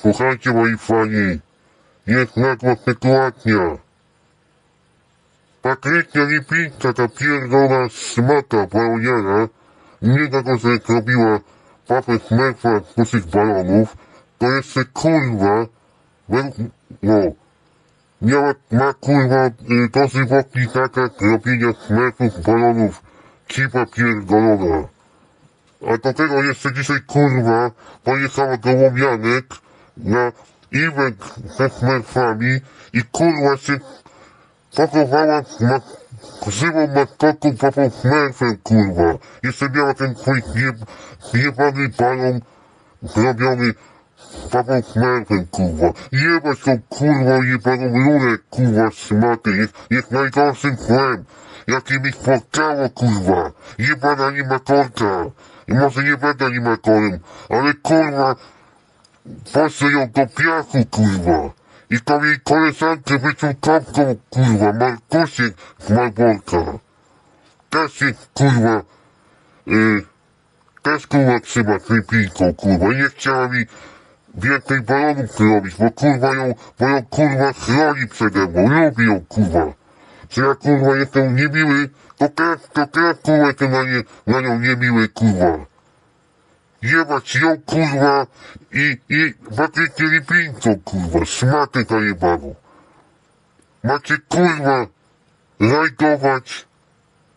Słuchajcie moi fani, jest nagła sytuacja. Patrycja Lipicka, ta pierdolona smaka baoniana, nie tego, że zrobiła papę smerfa z pustych balonów, to jeszcze kurwa, no, miała, ma kurwa y, dożywotni zakaz robienia smerfów balonów, cipa pierdolona. A do tego jeszcze dzisiaj kurwa pojechała do Łomianek na event ze smurfami i kurwa się pakowała z ma żywą maskotką papą smurfem kurwa. Jeszcze miała ten twój jeb jebany balon zrobiony papą smurfem kurwa. Jebać tą kurwa jebaną rurę kurwa szmaty. Jest, jest najgorszym złem jakie mi spotkało, kurwa. Jebana animatorka. I może nie będę animatorem, ale kurwa, poszły ją do piachu, kurwa. I tą jej koleżankę wyciął kapką, kurwa, Markusiek z Malborka. Też jest, kurwa, y, też kurwa trzyma krypinką, kurwa. Nie chciała mi więcej balonów robić, bo kurwa ją, bo ją kurwa chroni przede mną. Lubi ją, kurwa. Czy ja kurwa jestem niemiły, to teraz, to teraz kurwa jestem na, nie, na nią niemiły kurwa. Jebać ją kurwa i, i Patrycję Lipińcą kurwa, szmatę zajebaną. Macie kurwa lajkować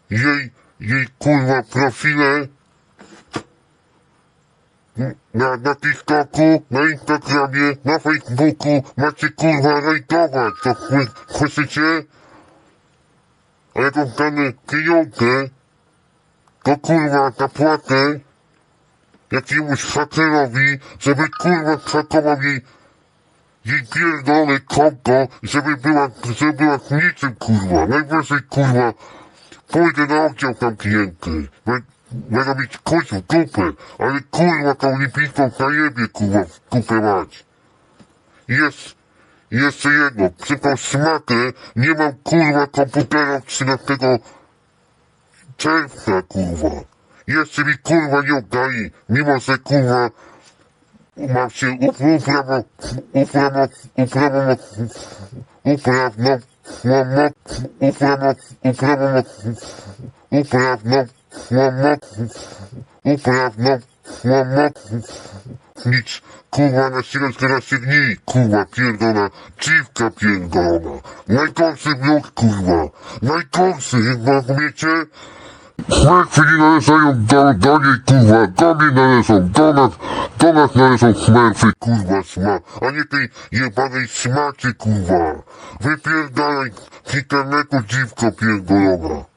jej, jej kurwa profile na, na TikToku, na Instagramie, na Facebooku, macie kurwa lajkować, to słyszycie? A jak dostanę pieniądze, to kurwa zapłacę jakiemuś hakerowi, żeby kurwa zhakował jej, jej pierdolone konto, żeby była, żeby była niczym kurwa. Najwyżej kurwa pójdę na oddział zamknięty. Bę- Będę mieć kość w dupę, ale kurwa tą lipicką zajebie kurwa w dupę mać. Jest, jeszcze jedno, przy tą smakę nie mam kurwa komputera 13 czerwca kurwa. Jeszcze mi kurwa nie oddali, mimo że kurwa mam się uprawo, uprawo, uprawo, uprawno, uprawo, uprawo, uprawo, uprawno, uprawno, uprawno, nic, kurwa, na środku na dni, kurwa, pierdolona, dziwka pierdolona, najgorszy blok, kurwa, najgorszy, jak rozumiecie? Smurfy nie do, do niej, kurwa, do mnie należą, do nas, do nas należą smurfy, kurwa, sma, a nie tej jebanej smacie, kurwa, wypierdalaj z internetu, dziwko pierdolona.